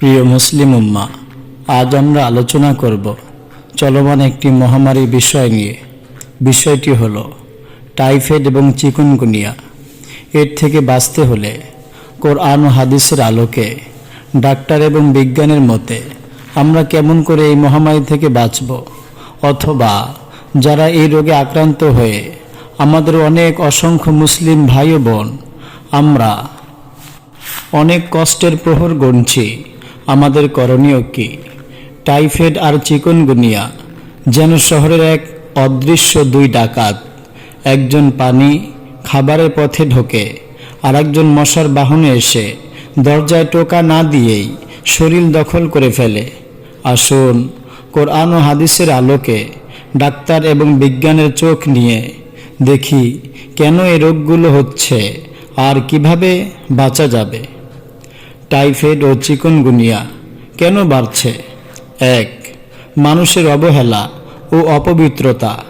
প্রিয় মুসলিম উম্মা, আজ আমরা আলোচনা করব চলমান একটি মহামারী বিষয় নিয়ে। বিষয়টি হলো টাইফয়েড এবং চিকুনগুনিয়া। এর থেকে বাঁচতে হলে কোরআন ও হাদিসের আলোকে ডাক্তার এবং বিজ্ঞানের মতে আমরা কেমন করে এই মহামারী থেকে বাঁচব? অথবা যারা এই রোগে আক্রান্ত হয়ে আমাদের অনেক অসংখ্য মুসলিম ভাই বোন, আমরা অনেক কষ্টের প্রহর গুনছি। আমাদের করণীয় কি? টাইফয়েড আর চিকনগুনিয়া, যেন শহরের এক অদৃশ্য দুই ডাকাত, একজন পানি খাবারের পথে ঢোকে আর একজন মশার বাহনে এসে দরজায় টোকা না দিয়েই শরীর দখল করে ফেলে। আসুন, কোরআন ও হাদিসের আলোকে ডাক্তার এবং বিজ্ঞানের চোখ নিয়ে দেখি কেন এই রোগগুলো হচ্ছে আর কীভাবে বাঁচা যাবে। টাইফয়েড ও চিকনগুনিয়া কেন বাড়ছে? এক, মানুষের অবহেলা ও অপবিত্রতা,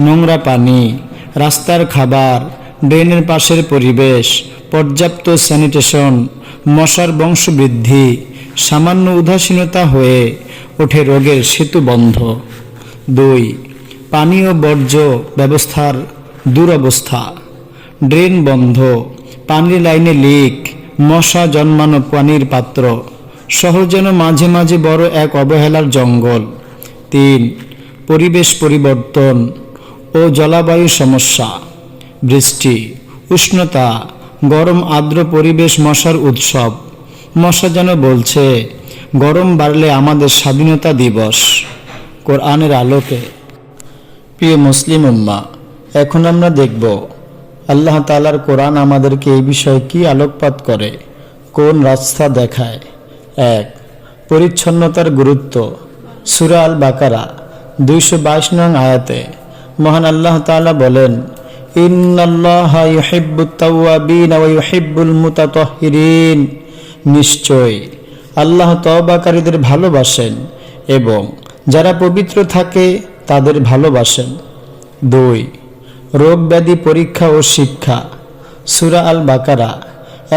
নোংরা পানি, রাস্তার খাবার, ড্রেনের পাশের পরিবেশ, পর্যাপ্ত স্যানিটেশন, মশার বংশবৃদ্ধি, সামান্য উদাসীনতা হয়ে ওঠে রোগের সেতু বন্ধ। দুই, পানি ও বর্জ্য ব্যবস্থার দুরবস্থা। ড্রেন বন্ধ, পানির লাইনে লিক মশা জন্মানো পানির পাত্র। শহর যেন মাঝে মাঝে বড় এক অবহেলার জঙ্গল। তিন, পরিবেশ পরিবর্তন ও জলবায়ু সমস্যা। বৃষ্টি, উষ্ণতা, গরম আর্দ্র পরিবেশ মশার উৎসব। মশা যেন বলছে, গরম বাড়লে আমাদের স্বাধীনতা দিবস। কোরআনের আলোকে। প্রিয় মুসলিম উম্মা, এখন আমরা দেখব আল্লাহ তালার কোরআন আমাদেরকে এই বিষয়ে কি আলোকপাত করে? কোন রাস্তা দেখায়? এক, পরিচ্ছন্নতার গুরুত্ব। সুরা আল বাকারা দুইশো বাইশ নং আয়াতে মহান আল্লাহ তাআলা বলেন নিশ্চয়, আল্লাহ তওবাকারীদের ভালোবাসেন এবং যারা পবিত্র থাকে তাদের ভালোবাসেন। দুই রোগ ব্যাধি পরীক্ষা ও শিক্ষা। সুরা আল বাকারা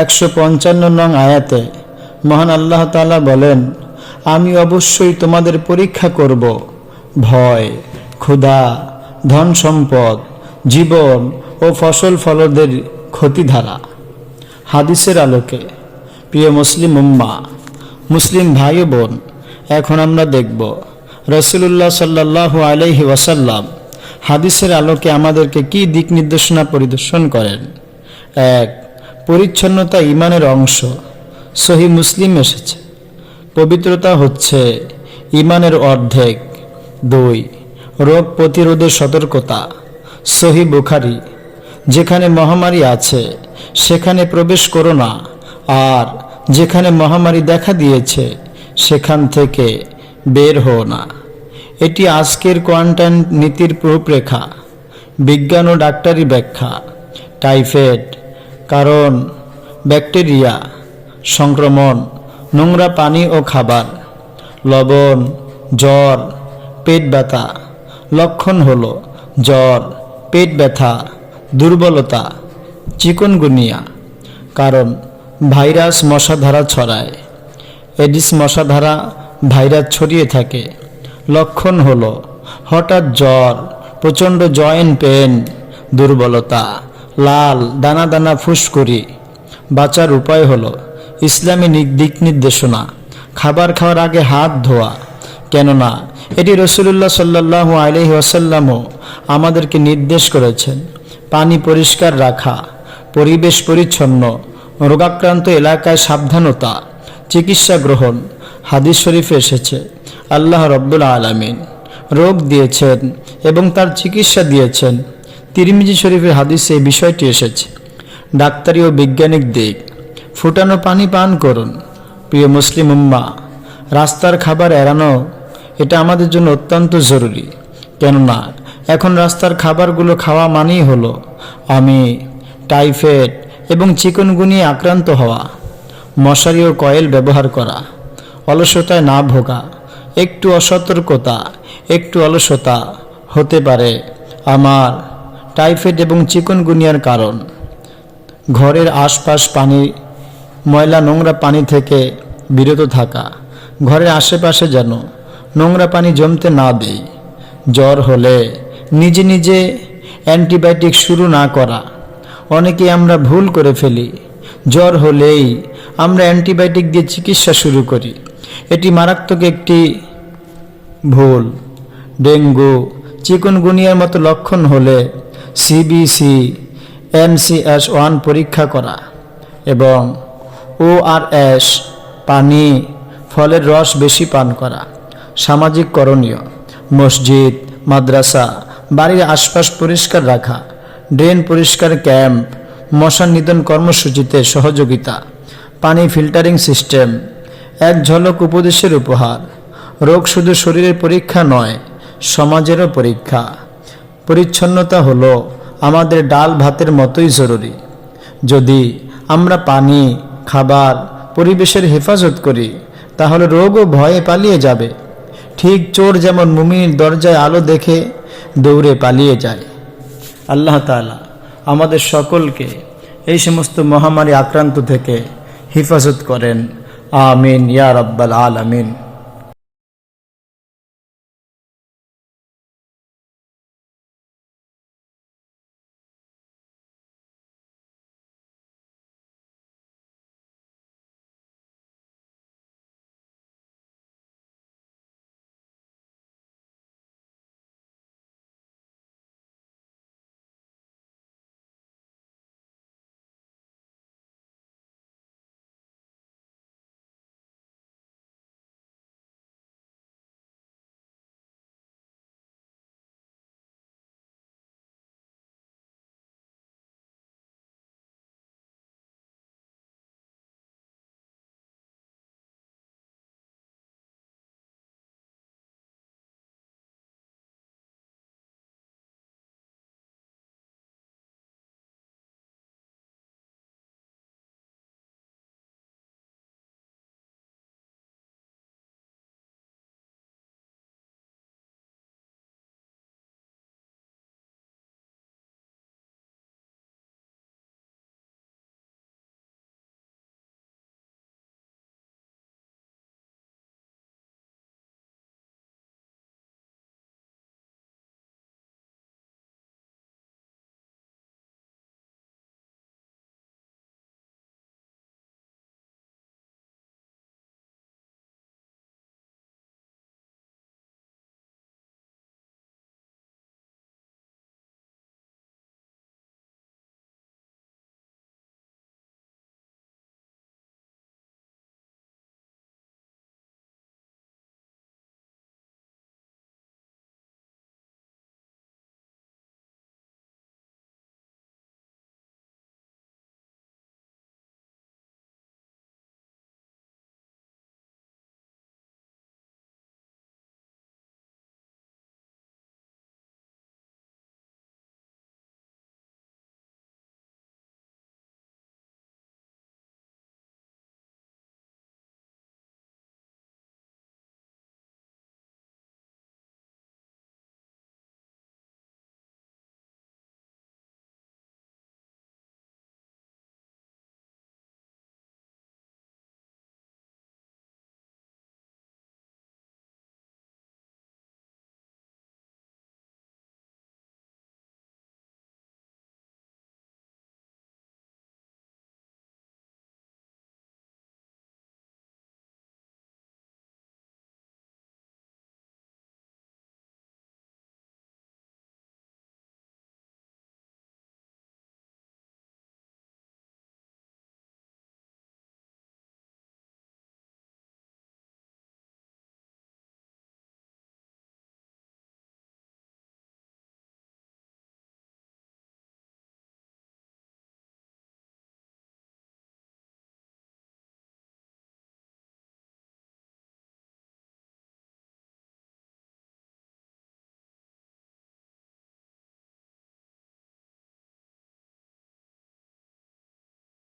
একশো পঞ্চান্ন নং আয়াতে মহান আল্লাহ তাআলা বলেন, আমি অবশ্যই তোমাদের পরীক্ষা করব। ভয়, ক্ষুধা, ধন সম্পদ, জীবন ও ফসল ফলদের ক্ষতিধারা। হাদিসের আলোকে, প্রিয় মুসলিম উম্মা, মুসলিম ভাই বোন, এখন আমরা দেখব রসুল্লাহ সাল্লাহ আলহি ওয়াসাল্লাম হাদিসের আলোকে আমাদেরকে কি দিক নির্দেশনা পরিদর্শন করেন? এক, পরিচ্ছন্নতা ইমানের অংশ। সহি মুসলিম এসেছে। পবিত্রতা হচ্ছে ইমানের অর্ধেক। দুই, রোগ প্রতিরোধের সতর্কতা। সহি বুখারি, যেখানে মহামারী আছে, সেখানে প্রবেশ করো না। আর, যেখানে মহামারী দেখা দিয়েছে, সেখান থেকে বের হও না। এটি আজকের কোয়ারেন্টাইন নীতির রূপরেখা, বিজ্ঞান ও ডাক্তারি ব্যাখ্যা, টাইফয়েড, কারণ, ব্যাকটেরিয়া, সংক্রমণ, নোংরা পানি ও খাবার, লবণ, জ্বর, পেট ব্যথা, লক্ষণ হল জ্বর, পেট ব্যথা, দুর্বলতা, চিকনগুনিয়া, কারণ, ভাইরাস মশা ছড়ায়। এডিস মশা ভাইরাস ছড়িয়ে থাকে। লক্ষণ হলো, হঠাৎ জ্বর, প্রচণ্ড জয়েন্ট পেন, দুর্বলতা, লাল, দানা দানা ফুসকুড়ি বাঁচার উপায় হলো, ইসলামী দিক নির্দেশনা, খাবার খাওয়ার আগে হাত ধোয়া। কেননা, এটি রসুল্লাহ সাল্লাহ আলহি আসাল্লামও আমাদেরকে নির্দেশ করেছেন। পানি পরিষ্কার রাখা, পরিবেশ পরিচ্ছন্ন, রোগাক্রান্ত এলাকায় সাবধানতা, চিকিৎসা গ্রহণ, হাদিস শরীফে এসেছে। আল্লাহ রব্বুল আলমিন রোগ দিয়েছেন এবং তার চিকিৎসা দিয়েছেন। তিরমিজি শরীফের হাদিসে এই বিষয়টি এসেছে। ডাক্তারি ও বৈজ্ঞানিক দিক, ফুটানো পানি পান করুন। প্রিয় মুসলিম উম্মা, রাস্তার খাবার এড়ানো, এটা আমাদের জন্য অত্যন্ত জরুরি। কেননা, এখন রাস্তার খাবারগুলো খাওয়া মানেই হলো আমি টাইফয়েড এবং চিকনগুনিয়ে আক্রান্ত হওয়া, মশারি ও কয়েল ব্যবহার করা, অলসতায় না ভোগা। একটু অসতর্কতা, একটু অলসতা হতে পারে আমার টাইফয়েড এবং চিকনগুনিয়ার কারণ। ঘরের আশপাশ পানি, ময়লা নোংরা পানি থেকে বিরত থাকা। ঘরের আশেপাশে যেন নোংরা পানি জমতে না দেই। জ্বর হলে নিজে নিজে অ্যান্টিবায়োটিক শুরু না করা। অনেকে আমরা ভুল করে ফেলি। জ্বর হলেই আমরা অ্যান্টিবায়োটিক দিয়ে চিকিৎসা শুরু করি। এটি মারাত্মক একটি ভুল। ডেঙ্গু, চিকুনগুনিয়ার মতো লক্ষণ হলে সিবিসি এনসিএস ওয়ান পরীক্ষা করা এবং ওআরএস পানি, ফলের রস বেশি পান করা। সামাজিক করণীয়, মসজিদ, মাদ্রাসা, বাড়ির আশপাশ পরিষ্কার রাখা, ড্রেন পরিষ্কার ক্যাম্প মশা নিধন কর্মসূচিতে সহযোগিতা, পানি ফিল্টারিং সিস্টেম, এক ঝলক উপদেশের উপহার। রোগ শুধু শরীরের পরীক্ষা নয়, সমাজেরও পরীক্ষা। পরিচ্ছন্নতা হলো আমাদের ডাল ভাতের মতোই জরুরি। যদি আমরা পানি, খাবার, পরিবেশের হেফাজত করি, তাহলে রোগও ভয়ে পালিয়ে যাবে। ঠিক চোর যেমন মুমির দরজায় আলো দেখে দৌড়ে পালিয়ে যায়। আল্লাহ তাআলা আমাদের সকলকে এই সমস্ত মহামারী আক্রান্ত থেকে হেফাজত করেন। আমিন, ইয়া রব্বাল আলামিন।